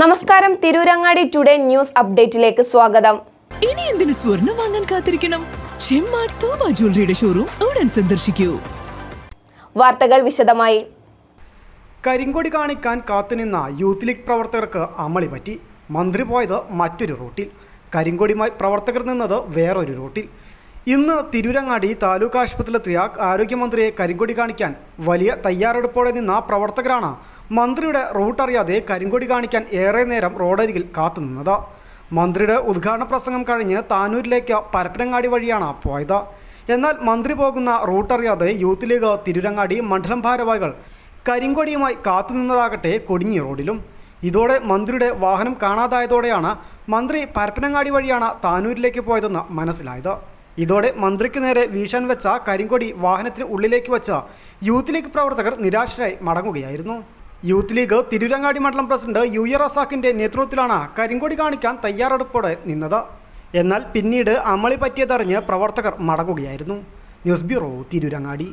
നമസ്കാരം. Tirurangadi today news അപ്ഡേറ്റിലേക്ക് സ്വാഗതം. ഇനി എന്തിനു സ്വർണം വാങ്ങാൻ കാത്തിരിക്കണം? ചെമ്മാട് തോമ ജ്വല്ലറിയുടെ ഷോറൂം ഉടൻ സന്ദർശിക്കൂ. വാർത്തകൾ വിശദമായി. കരിങ്കൊടി കാണിക്കാൻ കാത്തുനിന്ന യൂത്ത് ലീഗ് പ്രവർത്തകർക്ക് അമളി പറ്റി. മന്ത്രി പോയത് മറ്റൊരു റൂട്ടിൽ കരിങ്കൊടിയുമായി പ്രവർത്തകർ നിന്നത് വേറൊരു റൂട്ടിൽ ഇന്ന് തിരൂരങ്ങാടി താലൂക്ക് ആശുപത്രിയിലെത്തിയ ആരോഗ്യമന്ത്രിയെ കരിങ്കൊടി കാണിക്കാൻ വലിയ തയ്യാറെടുപ്പോടെ നിന്ന പ്രവർത്തകരാണ് മന്ത്രിയുടെ റൂട്ട് അറിയാതെ കരിങ്കൊടി കാണിക്കാൻ ഏറെ നേരം റോഡരികിൽ കാത്തുനിന്നത് മന്ത്രിയുടെ ഉദ്ഘാടന പ്രസംഗം കഴിഞ്ഞ് താനൂരിലേക്ക് പരപ്പനങ്ങാടി വഴിയാണ് പോയത്. എന്നാൽ മന്ത്രി പോകുന്ന റൂട്ട് അറിയാതെ യൂത്ത് ലീഗ് തിരൂരങ്ങാടി മണ്ഡലം ഭാരവാഹികൾ കരിങ്കൊടിയുമായി കാത്തുനിന്നതാകട്ടെ കൊടിഞ്ഞി റോഡിലും. ഇതോടെ മന്ത്രിയുടെ വാഹനം കാണാതായതോടെയാണ് മന്ത്രി പരപ്പനങ്ങാടി വഴിയാണ് താനൂരിലേക്ക് പോയതെന്ന് മനസ്സിലായത്. ഇതോടെ മന്ത്രിക്ക് നേരെ വീശാൻ വെച്ച കരിങ്കൊടി വാഹനത്തിന് ഉള്ളിലേക്ക് വെച്ച യൂത്ത് ലീഗ് പ്രവർത്തകർ നിരാശരായി മടങ്ങുകയായിരുന്നു. യൂത്ത് ലീഗ് തിരുരങ്ങാടി മണ്ഡലം പ്രസിഡന്റ് യു എ റസാഖിന്റെ നേതൃത്വത്തിലാണ് കരിങ്കൊടി കാണിക്കാൻ തയ്യാറെടുപ്പോടെ നിന്നത്. എന്നാൽ പിന്നീട് അമളി പറ്റിയതറിഞ്ഞ് പ്രവർത്തകർ മടങ്ങുകയായിരുന്നു. News bureau Tirurangadi.